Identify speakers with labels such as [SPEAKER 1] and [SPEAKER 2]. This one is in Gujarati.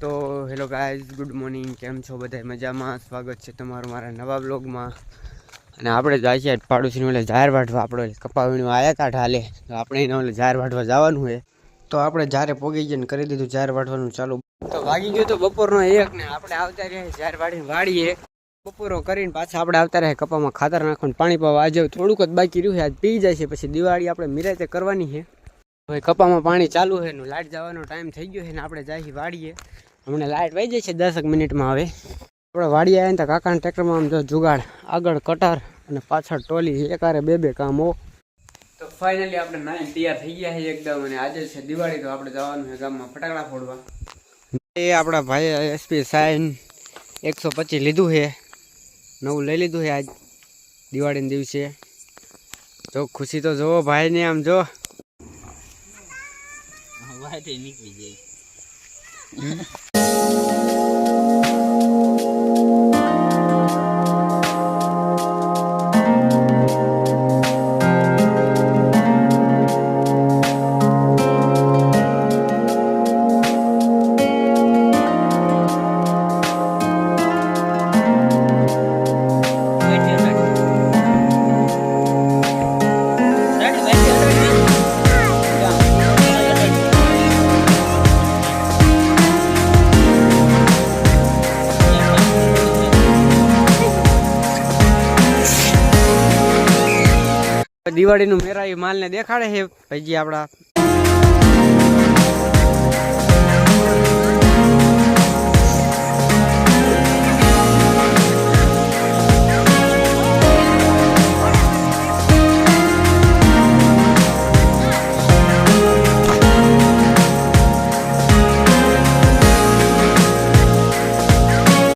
[SPEAKER 1] તો હેલો ગાઈઝ, ગુડ મોર્નિંગ. કેમ છો બધા? મજામાં? સ્વાગત છે તમારું મારા નવા બ્લોગમાં અને આપણે જાય છે પાડોશીને ઓલે જાહેર વાટવા આપણે કપાવીનું આવ્યા હતા ઢાલે તો આપણે એને ઓલે જાહેર વાટવા જવાનું છે. તો આપણે જ્યારે પોગી જઈને કરી દીધું જાહેર વાટવાનું ચાલુ. તો વાગી ગયો તો બપોરનો એક ને આપણે આવતા રહ્યા જાહેર વાડીને વાળીએ બપોરો કરીને પાછા આપણે આવતા રહ્યા કપામાં ખાતર નાખવાનું, પાણી પાવા. આજે થોડુંક જ બાકી રહ્યું છે. આજ પી જાય છે, પછી દિવાળી આપણે મિરાતે કરવાની છે. હવે કપામાં પાણી ચાલુ છે ને લાઇટ જવાનો ટાઈમ થઈ ગયો છે ને આપણે જાય વાડીએ. હમણાં લાઇટ વહી જાય છે દસક મિનિટમાં હવે. આપણે વાડીએ આવીને તો કાકાના ટ્રેક્ટરમાં આમ જો જુગાડ, આગળ કટાર અને પાછળ ટોલી, એકારે બે બે કામ. હો તો ફાઇનલી આપણે નાઈન તૈયાર થઈ ગયા છે એકદમ અને આજે છે દિવાળી તો આપણે જવાનું છે ગામમાં ફટાકડા ફોડવા. એ આપણા ભાઈ એસપી સાઈન એકસો પચીસ લીધું છે. નવું લઈ લીધું છે આજ દિવાળીના દિવસે. જો ખુશી તો જોવો ભાઈને આમ જો. વાટે નીકળી જાય. દિવાળીનું મેરા એ માલને દેખાડે છે. ભાઈજી આપણા